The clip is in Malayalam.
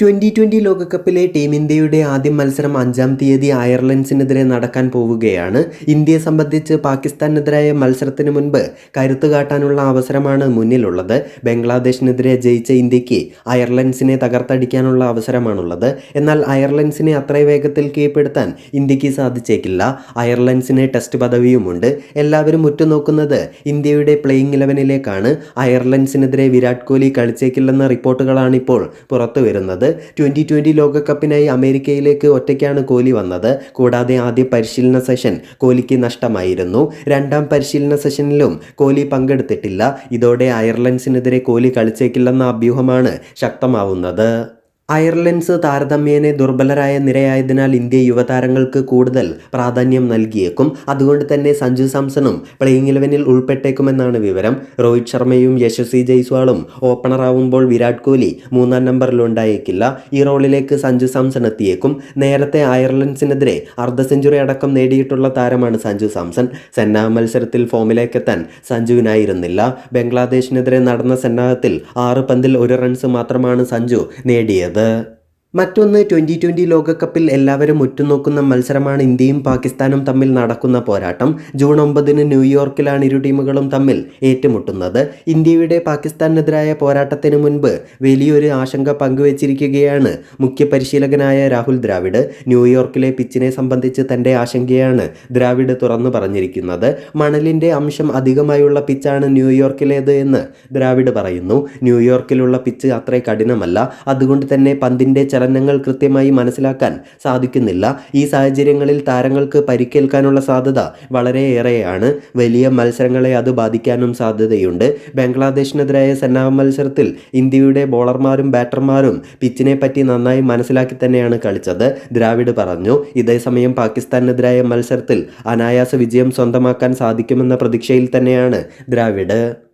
ട്വന്റി ട്വന്റി ലോകകപ്പിലെ ടീം ഇന്ത്യയുടെ ആദ്യ മത്സരം അഞ്ചാം തീയതി അയർലൻഡ്സിനെതിരെ നടക്കാൻ പോവുകയാണ്. ഇന്ത്യയെ സംബന്ധിച്ച് പാകിസ്ഥാനെതിരായ മത്സരത്തിന് മുൻപ് കരുത്തു കാട്ടാനുള്ള അവസരമാണ് മുന്നിലുള്ളത്. ബംഗ്ലാദേശിനെതിരെ ജയിച്ച ഇന്ത്യയ്ക്ക് അയർലൻഡ്സിനെ തകർത്തടിക്കാനുള്ള അവസരമാണുള്ളത്. എന്നാൽ അയർലൻഡ്സിനെ അത്ര വേഗത്തിൽ കീഴ്പ്പെടുത്താൻ ഇന്ത്യയ്ക്ക് സാധിച്ചേക്കില്ല. അയർലൻഡ്സിന് ടെസ്റ്റ് പദവിയുമുണ്ട്. എല്ലാവരും ഉറ്റുനോക്കുന്നത് ഇന്ത്യയുടെ പ്ലേയിങ് ഇലവനിലേക്കാണ്. അയർലൻഡ്സിനെതിരെ വിരാട് കോഹ്ലി കളിച്ചേക്കില്ലെന്ന റിപ്പോർട്ടുകളാണിപ്പോൾ പുറത്തു വരുന്നത് ട്വന്റി ട്വന്റി ലോകകപ്പിനായി അമേരിക്കയിലേക്ക് ഒറ്റയ്ക്കാണ് കോഹ്ലി വന്നത്. കൂടാതെ ആദ്യ പരിശീലന സെഷൻ കോഹ്ലിക്ക് നഷ്ടമായിരുന്നു. രണ്ടാം പരിശീലന സെഷനിലും കോഹ്ലി പങ്കെടുത്തിട്ടില്ല. ഇതോടെ അയർലൻഡ്സിനെതിരെ കോഹ്ലി കളിച്ചേക്കില്ലെന്ന അഭ്യൂഹമാണ് ശക്തമാവുന്നത്. അയർലൻഡ്സ് താരതമ്യേന ദുർബലരായ നിരയായതിനാൽ ഇന്ത്യ യുവതാരങ്ങൾക്ക് കൂടുതൽ പ്രാധാന്യം നൽകിയേക്കും. അതുകൊണ്ട് തന്നെ സഞ്ജു സാംസണും പ്ലേയിങ് ഇലവനിൽ ഉൾപ്പെട്ടേക്കുമെന്നാണ് വിവരം. രോഹിത് ശർമ്മയും യശസ്വി ജയ്സ്വാളും ഓപ്പണറാവുമ്പോൾ വിരാട് കോഹ്ലി മൂന്നാം നമ്പറിൽ ഉണ്ടായേക്കില്ല. ഈ റോളിലേക്ക് സഞ്ജു സാംസൺ എത്തിയേക്കും. നേരത്തെ അയർലൻഡ്സിനെതിരെ അർദ്ധ സെഞ്ചുറി അടക്കം നേടിയിട്ടുള്ള താരമാണ് സഞ്ജു സാംസൺ. സെന്ന മത്സരത്തിൽ ഫോമിലേക്കെത്താൻ സഞ്ജുവിനായിരുന്നില്ല. ബംഗ്ലാദേശിനെതിരെ നടന്ന സെന്നാഹത്തിൽ ആറ് പന്തിൽ ഒരു റൺസ് മാത്രമാണ് സഞ്ജു നേടിയത്. da മറ്റൊന്ന് ട്വന്റി ട്വന്റി ലോകകപ്പിൽ എല്ലാവരും ഉറ്റുനോക്കുന്ന മത്സരമാണ് ഇന്ത്യയും പാകിസ്ഥാനും തമ്മിൽ നടക്കുന്ന പോരാട്ടം. ജൂൺ ഒമ്പതിന് ന്യൂയോർക്കിലാണ് ഇരു ടീമുകളും തമ്മിൽ ഏറ്റുമുട്ടുന്നത്. ഇന്ത്യയുടെ പാകിസ്ഥാനെതിരായ പോരാട്ടത്തിന് മുൻപ് വലിയൊരു ആശങ്ക പങ്കുവച്ചിരിക്കുകയാണ് മുഖ്യ പരിശീലകനായ രാഹുൽ ദ്രാവിഡ്. ന്യൂയോർക്കിലെ പിച്ചിനെ സംബന്ധിച്ച് തന്റെ ആശങ്കയാണ് ദ്രാവിഡ് തുറന്നു പറഞ്ഞിരിക്കുന്നത്. മണലിന്റെ അംശം അധികമായുള്ള പിച്ചാണ് ന്യൂയോർക്കിലേത് എന്ന് ദ്രാവിഡ് പറയുന്നു. ന്യൂയോർക്കിലുള്ള പിച്ച് അത്ര കഠിനമല്ല. അതുകൊണ്ട് തന്നെ പന്തിന്റെ ചലനങ്ങൾ കൃത്യമായി മനസ്സിലാക്കാൻ സാധിക്കുന്നില്ല. ഈ സാഹചര്യങ്ങളിൽ താരങ്ങൾക്ക് പരിക്കേൽക്കാനുള്ള സാധ്യത വളരെയേറെയാണ്. വലിയ മത്സരങ്ങളെ അത് ബാധിക്കാനും സാധ്യതയുണ്ട്. ബംഗ്ലാദേശിനെതിരായ സന്നാഹ മത്സരത്തിൽ ഇന്ത്യയുടെ ബോളർമാരും ബാറ്റർമാരും പിച്ചിനെ പറ്റി നന്നായി മനസ്സിലാക്കി തന്നെയാണ് കളിച്ചത്. ദ്രാവിഡ് പറഞ്ഞു ഇതേസമയം പാകിസ്ഥാനെതിരായ മത്സരത്തിൽ അനായാസ വിജയം സ്വന്തമാക്കാൻ സാധിക്കുമെന്ന പ്രതീക്ഷയിൽ തന്നെയാണ് ദ്രാവിഡ്.